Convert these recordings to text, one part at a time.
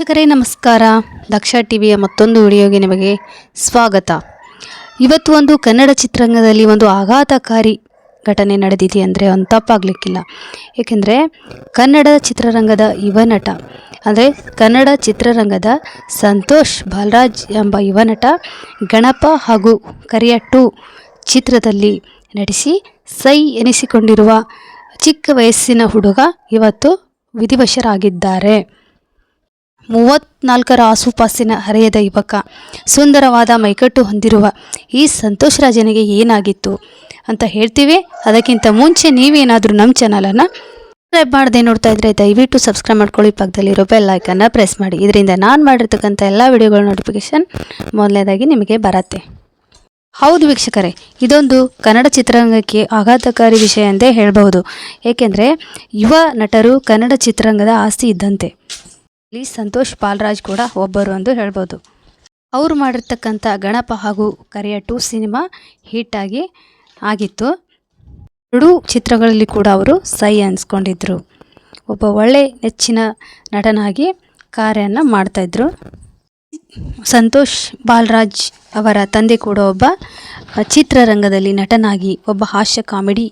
ವೀಕ್ಷಕರೇ, ನಮಸ್ಕಾರ. ದಕ್ಷ ಟಿವಿಯ ಮತ್ತೊಂದು ವಿಡಿಯೋಗೆ ನಿಮಗೆ ಸ್ವಾಗತ. ಇವತ್ತು ಒಂದು ಕನ್ನಡ ಚಿತ್ರರಂಗದಲ್ಲಿ ಒಂದು ಆಘಾತಕಾರಿ ಘಟನೆ ನಡೆದಿದೆ ಅಂದರೆ ಒಂದು ತಪ್ಪಾಗಲಿಕ್ಕಿಲ್ಲ. ಏಕೆಂದರೆ ಕನ್ನಡ ಚಿತ್ರರಂಗದ ಯುವ ನಟ, ಅಂದರೆ ಕನ್ನಡ ಚಿತ್ರರಂಗದ ಸಂತೋಷ್ ಬಾಲರಾಜ್ ಎಂಬ ಯುವ ನಟ ಗಣಪ ಹಾಗೂ ಕರಿಯ ಟು ಚಿತ್ರದಲ್ಲಿ ನಟಿಸಿ ಸೈ ಎನಿಸಿಕೊಂಡಿರುವ ಚಿಕ್ಕ ವಯಸ್ಸಿನ ಹುಡುಗ ಇವತ್ತು ವಿಧಿವಶರಾಗಿದ್ದಾರೆ. ಮೂವತ್ನಾಲ್ಕರ ಆಸುಪಾಸಿನ ಹರೆಯದ ಯುವಕ, ಸುಂದರವಾದ ಮೈಕಟ್ಟು ಹೊಂದಿರುವ ಈ ಸಂತೋಷ್ ರಾಜನಿಗೆ ಏನಾಗಿತ್ತು ಅಂತ ಹೇಳ್ತೀವಿ. ಅದಕ್ಕಿಂತ ಮುಂಚೆ ನೀವೇನಾದರೂ ನಮ್ಮ ಚಾನಲನ್ನು ಸಬ್ಸ್ಕ್ರೈಬ್ ಮಾಡದೆ ನೋಡ್ತಾ ಇದ್ರೆ ದಯವಿಟ್ಟು ಸಬ್ಸ್ಕ್ರೈಬ್ ಮಾಡ್ಕೊಳ್ಳಿ. ಪಕ್ಕದಲ್ಲಿರೋ ಬೆಲ್ ಐಕನ್ನ ಪ್ರೆಸ್ ಮಾಡಿ. ಇದರಿಂದ ನಾನು ಮಾಡಿರ್ತಕ್ಕಂಥ ಎಲ್ಲ ವಿಡಿಯೋಗಳ ನೋಟಿಫಿಕೇಶನ್ ಮೊದಲನೇದಾಗಿ ನಿಮಗೆ ಬರತ್ತೆ. ಹೌದು ವೀಕ್ಷಕರೇ, ಇದೊಂದು ಕನ್ನಡ ಚಿತ್ರರಂಗಕ್ಕೆ ಆಘಾತಕಾರಿ ವಿಷಯ ಎಂದೇ ಹೇಳಬಹುದು. ಏಕೆಂದರೆ ಯುವ ನಟರು ಕನ್ನಡ ಚಿತ್ರರಂಗದ ಆಸ್ತಿ ಇದ್ದಂತೆ. ಇಲ್ಲಿ ಸಂತೋಷ್ ಪಾಲ್ರಾಜ್ ಕೂಡ ಒಬ್ಬರು ಎಂದು ಹೇಳ್ಬೋದು. ಅವರು ಮಾಡಿರ್ತಕ್ಕಂಥ ಗಣಪ ಹಾಗೂ ಕರೆಯ ಟು ಸಿನಿಮಾ ಹಿಟ್ಟಾಗಿ ಆಗಿತ್ತು. ಎರಡೂ ಚಿತ್ರಗಳಲ್ಲಿ ಕೂಡ ಅವರು ಸೈ ಅನ್ನಿಸ್ಕೊಂಡಿದ್ರು ಒಬ್ಬ ಒಳ್ಳೆ ನೆಚ್ಚಿನ ನಟನಾಗಿ ಕಾರ್ಯವನ್ನು ಮಾಡ್ತಾಯಿದ್ರು ಸಂತೋಷ್ ಬಾಲರಾಜ್ ಅವರ ತಂದೆ ಕೂಡ ಒಬ್ಬ ಚಿತ್ರರಂಗದಲ್ಲಿ ನಟನಾಗಿ, ಒಬ್ಬ ಹಾಸ್ಯ ಕಾಮಿಡಿ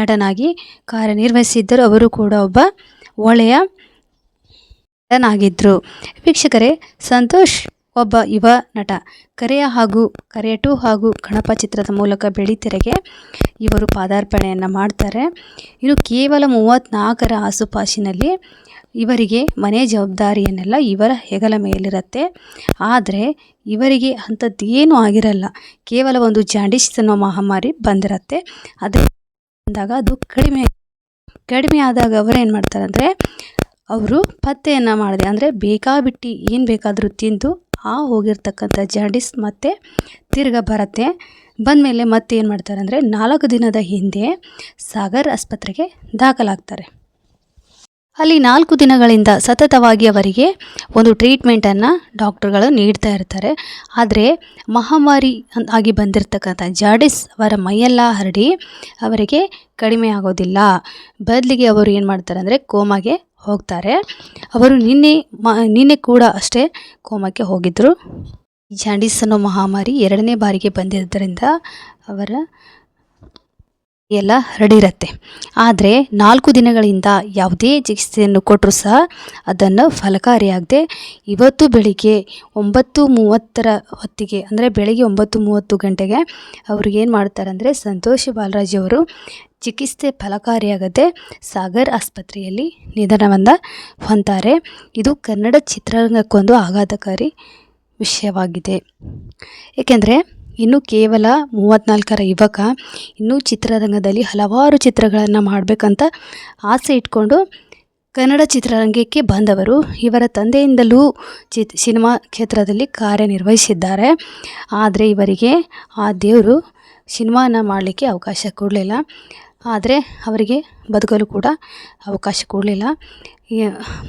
ನಟನಾಗಿ ಕಾರ್ಯನಿರ್ವಹಿಸಿದ್ದರು. ಅವರು ಕೂಡ ಒಬ್ಬ ಒಳ್ಳೆಯ ನಟನಾಗಿದ್ದರು ವೀಕ್ಷಕರೇ, ಸಂತೋಷ್ ಒಬ್ಬ ಯುವ ನಟ. ಕರೆಯ ಹಾಗೂ ಕರೆಯ ಟು ಹಾಗೂ ಗಣಪ ಚಿತ್ರದ ಮೂಲಕ ಬೆಳಿತೆರೆಗೆ ಇವರು ಪಾದಾರ್ಪಣೆಯನ್ನು ಮಾಡ್ತಾರೆ. ಇನ್ನು ಕೇವಲ ಮೂವತ್ತ್ನಾಲ್ಕರ ಆಸುಪಾಸಿನಲ್ಲಿ ಇವರಿಗೆ ಮನೆ ಜವಾಬ್ದಾರಿಯನ್ನೆಲ್ಲ ಇವರ ಹೆಗಲ ಮೇಲಿರುತ್ತೆ. ಆದರೆ ಇವರಿಗೆ ಅಂಥದ್ದು ಏನೂ ಆಗಿರಲ್ಲ. ಕೇವಲ ಒಂದು ಜಾಂಡಿಸ್ ಅನ್ನೋ ಮಹಾಮಾರಿ ಬಂದಿರುತ್ತೆ. ಅದೇ ಬಂದಾಗ ಅದು ಕಡಿಮೆ ಕಡಿಮೆ ಆದಾಗ ಅವರೇನು ಮಾಡ್ತಾರೆ ಅಂದರೆ ಅವರು ಪತ್ತೆಯನ್ನು ಮಾಡಿದೆ. ಅಂದರೆ ಬೇಕಾಬಿಟ್ಟಿ ಏನು ಬೇಕಾದರೂ ತಿಂದು ಆ ಹೋಗಿರ್ತಕ್ಕಂಥ ಜಾಂಡಿಸ್ ಮತ್ತೆ ತಿರ್ಗಾ ಬರುತ್ತೆ ಬಂದಮೇಲೆ ಮತ್ತೆ ಏನು ಮಾಡ್ತಾರೆ ಅಂದರೆ ನಾಲ್ಕು ದಿನದ ಹಿಂದೆ ಸಾಗರ್ ಆಸ್ಪತ್ರೆಗೆ ದಾಖಲಾಗ್ತಾರೆ. ಅಲ್ಲಿ ನಾಲ್ಕು ದಿನಗಳಿಂದ ಸತತವಾಗಿ ಅವರಿಗೆ ಒಂದು ಟ್ರೀಟ್ಮೆಂಟನ್ನು ಡಾಕ್ಟರ್ಗಳು ನೀಡ್ತಾ ಇರ್ತಾರೆ. ಆದರೆ ಮಹಾಮಾರಿ ಆಗಿ ಬಂದಿರತಕ್ಕಂಥ ಜಾಡಿಸ್ ಅವರ ಮೈಯೆಲ್ಲ ಹರಡಿ ಅವರಿಗೆ ಕಡಿಮೆ ಆಗೋದಿಲ್ಲ. ಬದಲಿಗೆ ಅವರು ಏನು ಮಾಡ್ತಾರೆ ಅಂದರೆ ಕೋಮಾಗೆ ಹೋಗ್ತಾರೆ. ಅವರು ನಿನ್ನೆ ಮ, ನಿನ್ನೆ ಕೂಡ ಅಷ್ಟೇ ಕೋಮಕ್ಕೆ ಹೋಗಿದ್ದರು ಜಾಂಡೀಸ್ ಅನ್ನೋ ಮಹಾಮಾರಿ ಎರಡನೇ ಬಾರಿಗೆ ಬಂದಿದ್ದರಿಂದ ಅವರ ಎಲ್ಲ ಹರಡಿರತ್ತೆ. ಆದರೆ ನಾಲ್ಕು ದಿನಗಳಿಂದ ಯಾವುದೇ ಚಿಕಿತ್ಸೆಯನ್ನು ಕೊಟ್ಟರೂ ಸಹ ಅದನ್ನು ಫಲಕಾರಿಯಾಗದೆ ಇವತ್ತು ಬೆಳಿಗ್ಗೆ ಒಂಬತ್ತು ಮೂವತ್ತರ ಹೊತ್ತಿಗೆ, ಅಂದರೆ ಬೆಳಿಗ್ಗೆ ಒಂಬತ್ತು ಮೂವತ್ತು ಗಂಟೆಗೆ ಅವ್ರಿಗೇನು ಮಾಡ್ತಾರೆ ಅಂದರೆ ಸಂತೋಷ್ ಬಾಲರಾಜ್ ಅವರು ಚಿಕಿತ್ಸೆ ಫಲಕಾರಿಯಾಗದೆ ಸಾಗರ್ ಆಸ್ಪತ್ರೆಯಲ್ಲಿ ನಿಧನವನ್ನು ಹೊಂತಾರೆ ಇದು ಕನ್ನಡ ಚಿತ್ರರಂಗಕ್ಕೊಂದು ಆಘಾತಕಾರಿ ವಿಷಯವಾಗಿದೆ. ಏಕೆಂದರೆ ಇನ್ನು ಕೇವಲ ಮೂವತ್ತ್ನಾಲ್ಕರ ಯುವಕ ಇನ್ನೂ ಚಿತ್ರರಂಗದಲ್ಲಿ ಹಲವಾರು ಚಿತ್ರಗಳನ್ನು ಮಾಡಬೇಕಂತ ಆಸೆ ಇಟ್ಕೊಂಡು ಕನ್ನಡ ಚಿತ್ರರಂಗಕ್ಕೆ ಬಂದವರು ಇವರ ತಂದೆಯಿಂದಲೂ ಚಿತ್, ಸಿನಿಮಾ ಕ್ಷೇತ್ರದಲ್ಲಿ ಕಾರ್ಯನಿರ್ವಹಿಸಿದ್ದಾರೆ. ಆದರೆ ಇವರಿಗೆ ಆ ದೇವರು ಸಿನಿಮಾನ ಮಾಡಲಿಕ್ಕೆ ಅವಕಾಶ ಕೊಡಲಿಲ್ಲ. ಆದರೆ ಅವರಿಗೆ ಬದುಕಲು ಕೂಡ ಅವಕಾಶ ಕೊಡಲಿಲ್ಲ.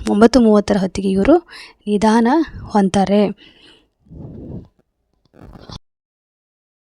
ಒಂಬತ್ತು ಮೂವತ್ತರ ಹೊತ್ತಿಗೆ ಇವರು ನಿಧಾನ ಹೊಂತಾರೆ.